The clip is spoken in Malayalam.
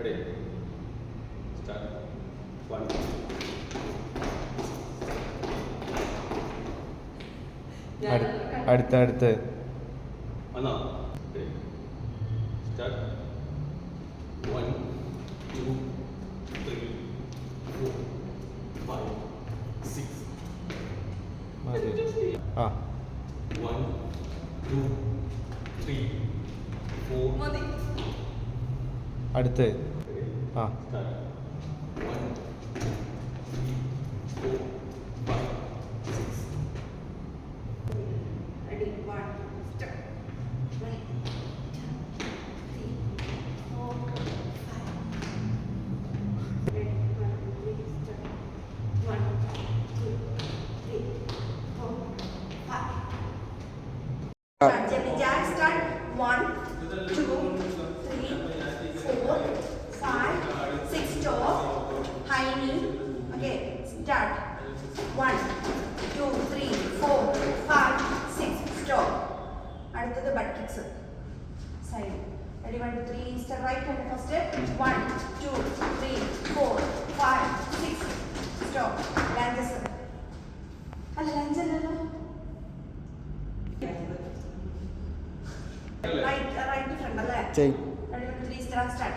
ready start. One. അടുത്ത അടുത്ത. വന്നോ? Start one two three four five six ആ. One two three four five ആ Jimmy Jack, start. One, two, three, four, five, six. Stop. High knee. Okay, start. One, two, three, four, five, six. Stop. അടുത്തത് butt kicks side ready one two three step right hand first one two three four five six stop lunges അല്ല ലഞ്ച് അല്ലല്ലോ. റൈറ്റ് റൈറ്റ് ഫ്രണ്ട് അല്ലേ? ചെയ് Ready, one, two, start start,